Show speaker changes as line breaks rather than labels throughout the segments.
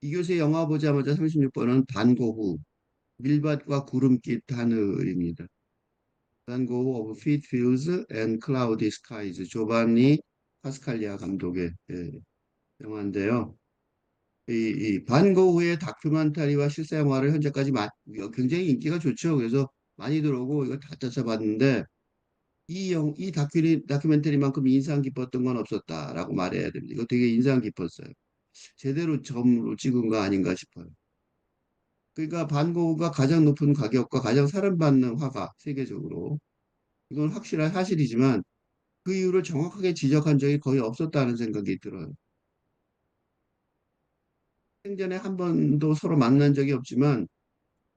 이교세 영화 보자마자 36번은 반고흐 밀밭과 구름빛 하늘입니다. 반고흐 of Feet Fields and Cloudy Skies 조반니 파스칼리아 감독의 예, 영화인데요. 이, 이 반고흐의 다큐멘터리와 영화를 현재까지 마, 굉장히 인기가 좋죠. 그래서 많이 들어오고 이거 다 찾아봤는데 이, 영, 이 다큐리, 다큐멘터리만큼 인상 깊었던 건 없었다라고 말해야 됩니다. 이거 되게 인상 깊었어요. 제대로 점으로 찍은 거 아닌가 싶어요. 그러니까 반고흐가 가장 높은 가격과 가장 사랑받는 화가 세계적으로 이건 확실한 사실이지만 그 이유를 정확하게 지적한 적이 거의 없었다는 생각이 들어요. 생전에 한 번도 서로 만난 적이 없지만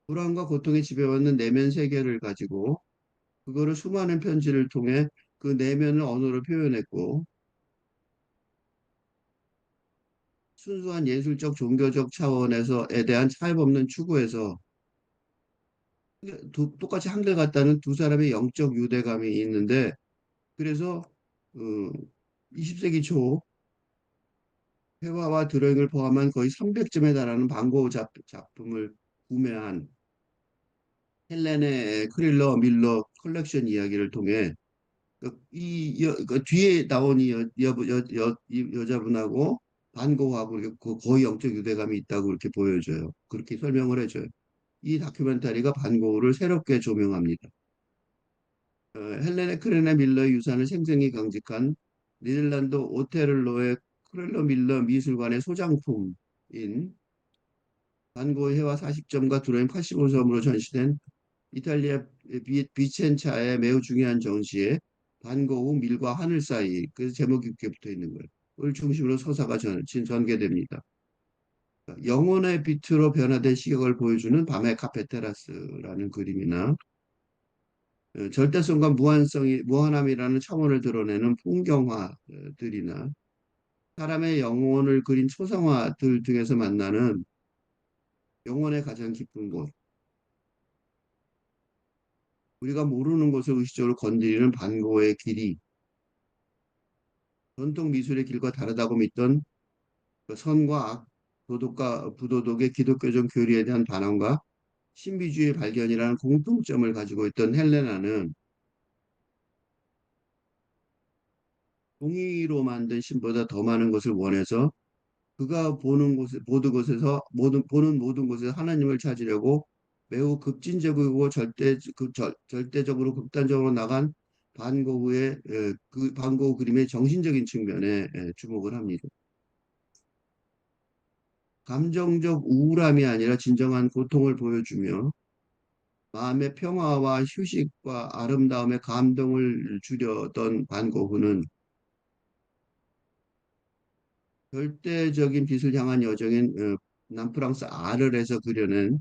불안과 고통에 지배받는 내면 세계를 가지고 그거를 수많은 편지를 통해 그 내면을 언어로 표현했고 순수한 예술적 종교적 차원에서에 대한 차이 없는 추구에서 두- 똑같이 한결 같다는 두 사람의 영적 유대감이 있는데 그래서 어, 20세기 초 회화와 드로잉을 포함한 거의 300점에 달하는 작, 작품을 구매한 헬렌의 크릴러 밀러 컬렉션 이야기를 통해 그이 여, 그 뒤에 나온 이 여, 여, 여, 여, 이 여자분하고 반고하고 거의 영적 유대감이 있다고 이렇게 보여줘요. 그렇게 설명을 해줘요. 이 다큐멘터리가 반고를 새롭게 조명합니다. 어, 헬렌의 크레네 밀러의 유산을 생생히 강직한 네덜란드 오테를로의 크렐러 밀러 미술관의 소장품인 반고의 해와 40점과 드로잉 85점으로 전시된 이탈리아 비, 비첸차의 매우 중요한 전시에 반고우 밀과 하늘 사이 그래서 제목이 이렇게 붙어 있는 거예요. 을 중심으로 서사가 전, 전개됩니다. 영혼의 빛으로 변화된 시각을 보여주는 밤의 카페 테라스라는 그림이나 어, 절대성과 무한성이 무한함이라는 차원을 드러내는 풍경화들이나 사람의 영혼을 그린 초상화들 등에서 만나는 영혼의 가장 깊은 곳 우리가 모르는 것을 의식적으로 건드리는 반고의 길이 전통 미술의 길과 다르다고 믿던 그 선과 악, 도덕과 부도덕의 기독교적 교리에 대한 반항과 신비주의 발견이라는 공통점을 가지고 있던 헬레나는 종이로 만든 신보다 더 많은 것을 원해서 그가 보는 곳에 모든 곳에서 모든 보는 모든 곳에서 하나님을 찾으려고 매우 급진적이고 절대 그 절, 절대적으로 극단적으로 나간 반고흐의 에, 그 반고흐 그림의 정신적인 측면에 에, 주목을 합니다. 감정적 우울함이 아니라 진정한 고통을 보여주며 마음의 평화와 휴식과 아름다움의 감동을 주려던 반고흐는 절대적인 빛을 향한 여정인 어, 남프랑스 아르에서 그려낸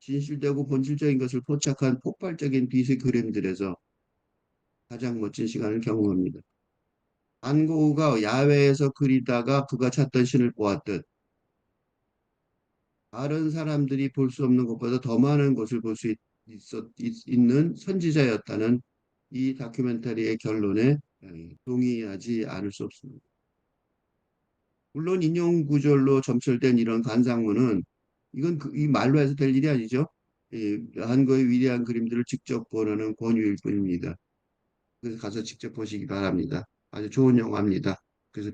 진실되고 본질적인 것을 포착한 폭발적인 빛의 그림들에서 가장 멋진 시간을 경험합니다. 안고우가 야외에서 그리다가 그가 찾던 신을 보았듯 다른 사람들이 볼 수 없는 것보다 더 많은 것을 볼 수 있는 선지자였다는 이 다큐멘터리의 결론에 동의하지 않을 수 없습니다. 물론 인용 구절로 점철된 이런 간상문은 이건 그, 이 말로 해서 될 일이 아니죠. 이 한국의 위대한 그림들을 직접 보는 권유일 뿐입니다. 가서 직접 보시기 바랍니다. 아주 좋은 영화입니다. 그래서